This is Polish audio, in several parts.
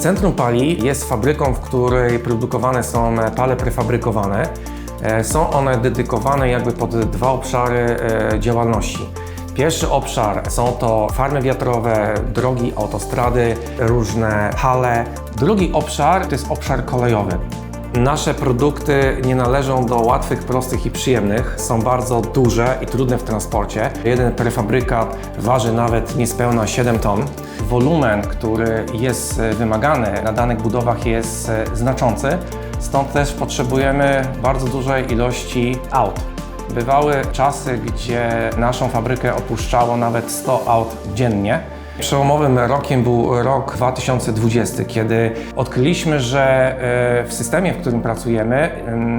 Centrum Pali jest fabryką, w której produkowane są pale prefabrykowane. E, Są one dedykowane jakby pod dwa obszary e, działalności. Pierwszy obszar są to farmy wiatrowe, drogi, autostrady, różne hale. Drugi obszar to jest obszar kolejowy. Nasze produkty nie należą do łatwych, prostych i przyjemnych. Są bardzo duże i trudne w transporcie. Jeden prefabrykat waży nawet niespełna 7 ton. Wolumen, który jest e, wymagany na danych budowach jest e, znaczący. Stąd też potrzebujemy bardzo dużej ilości aut. Bywały czasy, gdzie naszą fabrykę opuszczało nawet 100 aut dziennie. Przełomowym rokiem był rok 2020, kiedy odkryliśmy, że e, w systemie, w którym pracujemy,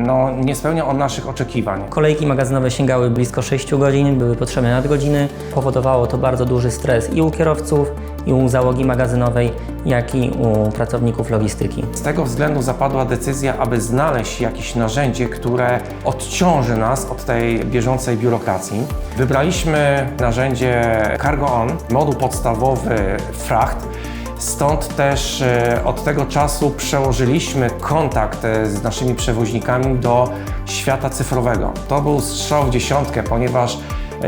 no, nie spełnia on naszych oczekiwań. Kolejki magazynowe sięgały blisko 6 godzin, były potrzebne nadgodziny. Powodowało to bardzo duży stres i u kierowców, i u załogi magazynowej, jak i u pracowników logistyki. Z tego względu zapadła decyzja, aby znaleźć jakieś narzędzie, które odciąży nas od tej bieżącej biurokracji. Wybraliśmy narzędzie Cargo On, moduł podstawowy fracht. Stąd też e, od tego czasu przełożyliśmy kontakt e, z naszymi przewoźnikami do świata cyfrowego. To był strzał w dziesiątkę, ponieważ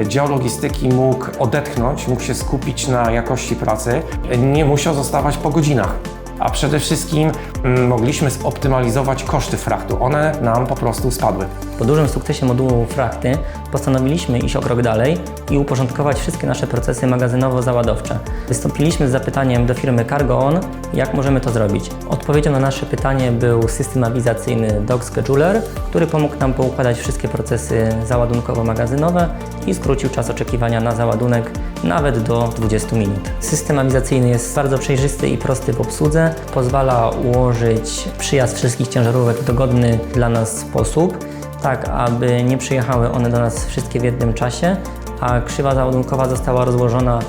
dział logistyki mógł odetchnąć, mógł się skupić na jakości pracy, e, nie musiał zostawać po godzinach. A przede wszystkim mm, mogliśmy zoptymalizować koszty frachtu. One nam po prostu spadły. Po dużym sukcesie modułu frakty postanowiliśmy iść o krok dalej i uporządkować wszystkie nasze procesy magazynowo-załadowcze. Wystąpiliśmy z zapytaniem do firmy Cargo On, jak możemy to zrobić. Odpowiedzią na nasze pytanie był system awizacyjny Dog Scheduler, który pomógł nam poukładać wszystkie procesy załadunkowo-magazynowe i skrócił czas oczekiwania na załadunek nawet do 20 minut. System awizacyjny jest bardzo przejrzysty i prosty w obsłudze, pozwala ułożyć przyjazd wszystkich ciężarówek w dogodny dla nas sposób, tak aby nie przyjechały one do nas wszystkie w jednym czasie, a krzywa załadunkowa została rozłożona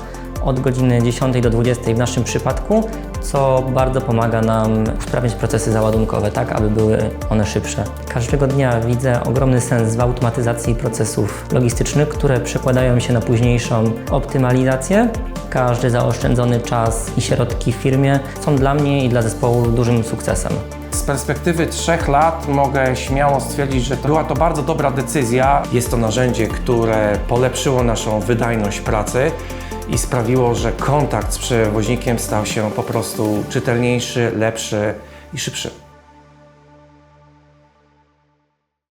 od godziny 10 do 20 w naszym przypadku, co bardzo pomaga nam usprawniać procesy załadunkowe, tak aby były one szybsze. Każdego dnia widzę ogromny sens w automatyzacji procesów logistycznych, które przekładają się na późniejszą optymalizację. Każdy zaoszczędzony czas i środki w firmie są dla mnie i dla zespołu dużym sukcesem. Z perspektywy trzech lat mogę śmiało stwierdzić, że to była to bardzo dobra decyzja. Jest to narzędzie, które polepszyło naszą wydajność pracy i sprawiło, że kontakt z przewoźnikiem stał się po prostu czytelniejszy, lepszy i szybszy.